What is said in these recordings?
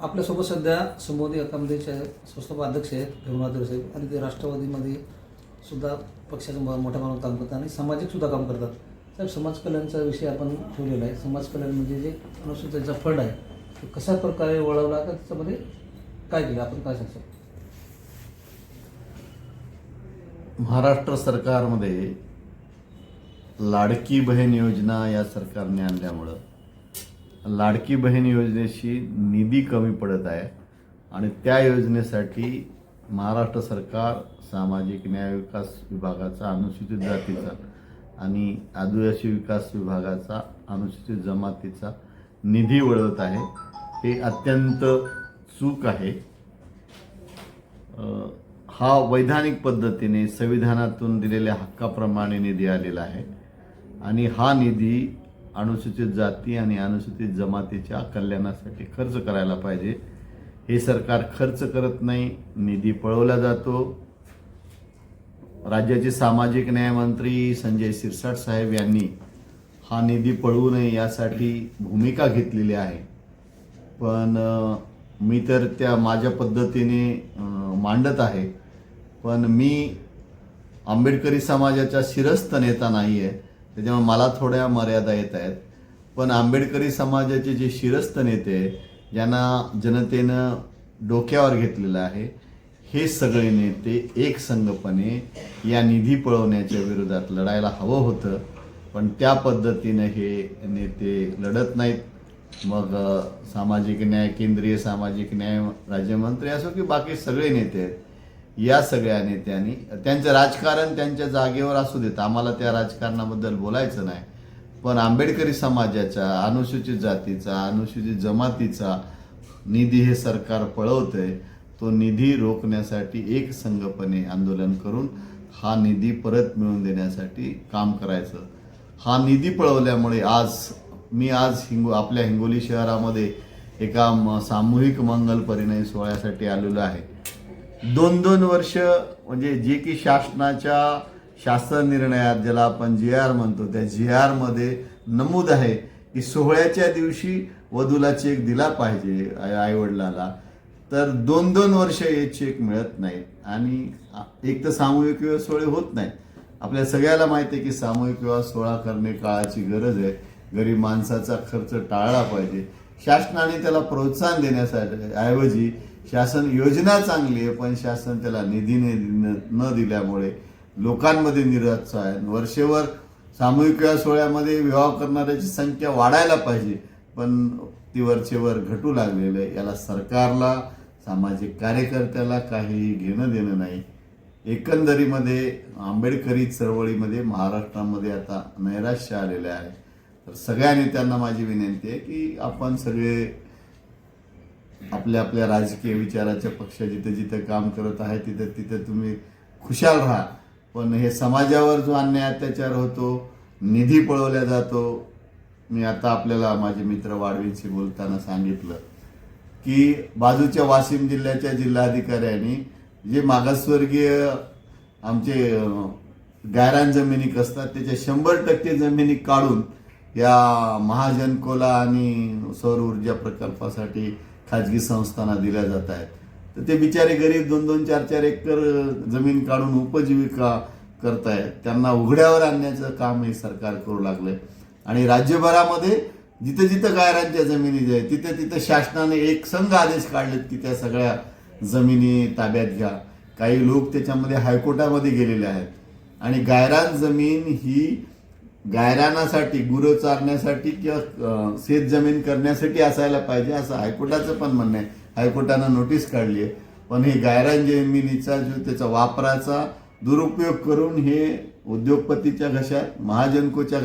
आपल्यासोबत सध्या समोदी अकामदेचे संस्थापक अध्यक्ष आहेत भीमनाथ साहेब. आणि ते राष्ट्रवादीमध्ये सुद्धा पक्षाचं मोठ्या प्रमाणात काम करतात आणि सामाजिक सुद्धा काम करतात. साहेब समाज कल्याणचा विषय आपण ठेवलेला आहे. समाजकल्याण म्हणजे जे अनुसूचितचा फंड आहे तो कशा प्रकारे वळवला का त्याच्यामध्ये काय केलं? आपण काय सांगतो महाराष्ट्र सरकारमध्ये लाडकी बहीण योजना या सरकारने आणल्यामुळं लाडकी बहीण योजनेशी निधी कमी पडत आहे आणि त्या योजनेसाठी महाराष्ट्र सरकार सामाजिक न्याय विकास विभागाचा अनुसूचित जातीचा आणि आदिवासी विकास विभागाचा अनुसूचित जमातीचा निधी वळवत आहे. हे अत्यंत चूक आहे. हा वैधानिक पद्धतीने संविधानातून दिलेल्या हक्काप्रमाणे निधी आलेला आहे आणि हा निधी अनुसूचित जाती आणि अनुसूचित जमातीच्या कल्याणासाठी खर्च करायला पाहिजे. हे सरकार खर्च करत नाही निधी पळवला जातो. राज्याचे सामाजिक न्यायमंत्री संजय सिरसाट साहेब यांनी हा निधी पळवू नये यासाठी भूमिका घेतलेली आहे. पण मी तर त्या माझ्या पद्धतीने मांडत आहे. पण मी आंबेडकरी समाजाचा शिरस्त नेता नाही आहे त्याच्यामुळे मला थोड्या मर्यादा येत आहेत. पण आंबेडकरी समाजाचे जे शिरस्त नेते ज्यांना जनतेनं डोक्यावर घेतलेलं आहे हे सगळे नेते एकसंघपणे या निधी पळवण्याच्या विरोधात लढायला हवं होतं. पण त्या पद्धतीनं हे नेते लढत नाहीत. मग सामाजिक न्याय केंद्रीय सामाजिक न्याय राज्यमंत्री असो की बाकी सगळे नेते आहेत या सगळ्या नेत्यांनी त्यांचं राजकारण त्यांच्या जागेवर असू देत आम्हाला त्या राजकारणाबद्दल बोलायचं नाही. पण आंबेडकरी समाजाचा अनुसूचित जातीचा अनुसूचित जमातीचा निधी हे सरकार पळवतंय तो निधी रोखण्यासाठी एक संघपणे आंदोलन करून हा निधी परत मिळवून देण्यासाठी काम करायचं. हा निधी पळवल्यामुळे आज मी आज हिंगो आपल्या हिंगोली शहरामध्ये एका म- सामूहिक मंगल परिणय सोहळ्यासाठी आलेलो आहे. दोन दोन वर्ष म्हणजे जे की शासनाच्या शासन निर्णयात ज्याला आपण जी आर म्हणतो त्या जी आरमध्ये नमूद आहे की सोहळ्याच्या दिवशी वधूला चेक दिला पाहिजे आई वडिलाला तर दोन दोन वर्ष हे चेक मिळत नाहीत आणि एक तर सामूहिक विवाह सोहळे होत नाहीत आपल्या सगळ्याला माहिती आहे की सामूहिक विवाह सोहळा करणे काळाची गरज आहे. गरीब माणसाचा खर्च टाळला पाहिजे. शासनाने त्याला प्रोत्साहन देण्यासाठी ऐवजी शासन योजना चांगली आहे पण शासन त्याला निधी न न दिल्यामुळे लोकांमध्ये निरुत्साह आहे. वर्षेवर सामूहिक विवाह सोहळ्यामध्ये विवाह करणाऱ्याची संख्या वाढायला पाहिजे पण ती वरचेवर घटू लागलेलं आहे. याला सरकारला सामाजिक कार्यकर्त्याला काही घेणं देणं नाही. एकंदरीमध्ये आंबेडकरी चळवळीमध्ये महाराष्ट्रामध्ये आता नैराश्य आलेले आहे. तर सगळ्या नेत्यांना माझी विनंती आहे की आपण सगळे आपल्या आपल्या राजकीय विचाराच्या पक्ष जिथे जिथे काम करत आहे तिथे तिथे तुम्ही खुशाल राहा. पण हे समाजावर जो अन्याय अत्याचार होतो निधी पळवल्या जातो मी आता आपल्याला माझे मित्र वाढवींशी बोलताना सांगितलं की बाजूच्या वाशिम जिल्ह्याच्या जिल्हाधिकाऱ्यांनी जे मागासवर्गीय आमचे गायरान जमिनी असतात त्याच्या शंभर टक्के जमिनी काढून या महाजनकोला आणि सौर ऊर्जा प्रकल्पासाठी खाजगी संस्थांना दिल्या जात आहेत. तर ते बिचारे गरीब दोन दोन चार चार एकर जमीन काढून उपजीविका करतायत. त्यांना उघड्यावर आणण्याचं काम हे सरकार करू लागलंय. आणि राज्यभरामध्ये जिथे जिथं गायरांच्या जमिनी जे आहेत तिथे तिथे शासनाने एक संघ आदेश काढलेत की त्या सगळ्या जमिनी ताब्यात घ्या. काही लोक त्याच्यामध्ये हायकोर्टामध्ये गेलेले आहेत. आणि गायरान जमीन ही गायरानासाठी गुरं चारण्यासाठी किंवा शेत जमीन करण्यासाठी असायला पाहिजे असं हायकोर्टाचं पण म्हणणं आहे. हायकोर्टानं नोटीस काढली आहे. पण हे गायरान जमिनीचा जो त्याचा वापराचा दुरुपयोग करून हे उद्योगपतीच्या घशात महाजनकोच्या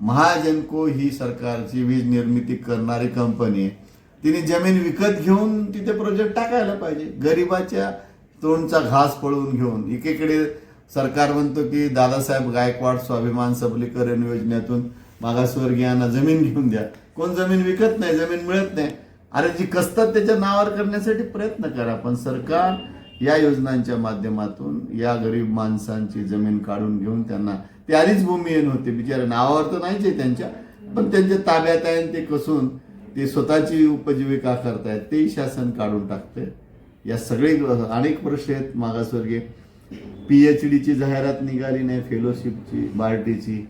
महाजनको ही सरकारची वीज निर्मिती करणारी कंपनी आहे. तिने जमीन विकत घेऊन तिथे प्रोजेक्ट टाकायला पाहिजे. गरिबाच्या तोंडचा घास पळवून घेऊन. एकीकडे सरकार म्हणतो की दादासाहेब गायकवाड स्वाभिमान सबलीकरण योजनेतून मागासवर्गीयांना जमीन घेऊन द्या. कोण जमीन विकत नाही जमीन मिळत नाही. अरे जी कसतात त्याच्या नावावर करण्यासाठी प्रयत्न करा पण सरकार या योजनांच्या माध्यमातून या गरीब माणसांची जमीन काढून घेऊन त्यांना ते आधीच भूमिहीन होते. बिचारे नावावर तर नाहीच आहे त्यांच्या पण त्यांच्या ताब्यात आहे आणि ते कसून ते स्वतःची उपजीविका करतायत. तेही शासन काढून टाकते या सगळे अनेक प्रश्न आहेत मागासवर्गीय. पी एच डीची जाहिरात निघाली नाही फेलोशिपची बार्टीची.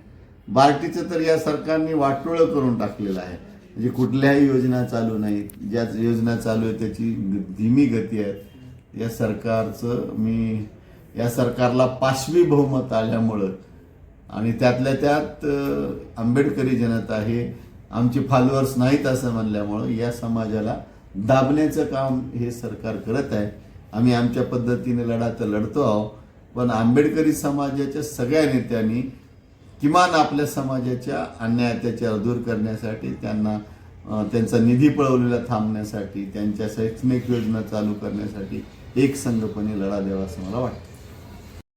बार्टीचं तर या सरकारने वाटोळं करून टाकलेलं आहे. म्हणजे कुठल्याही योजना चालू नाहीत ज्या योजना चालू आहे त्याची धीमी गती आहे. या सरकारचं मी या सरकारला पाचवी बहुमत आल्यामुळं आणि त्यातल्या त्यात आंबेडकरी जनता हे आमचे फॉलोअर्स नाहीत असं म्हणल्यामुळं या समाजाला दाबण्याचं काम हे सरकार करत आहे. आम्ही आमच्या पद्धतीने लढा तर लढतो आहोत. पण आंबेडकरी समाजाच्या सगळ्या नेत्यांनी किमान आपल्या समाजाच्या अन्याय अत्याचार दूर करण्यासाठी त्यांना त्यांचा निधी पळवलेला थांबण्यासाठी त्यांच्या शैक्षणिक योजना चालू करण्यासाठी एक संघपणे लढा द्यावा असं मला वाटतं.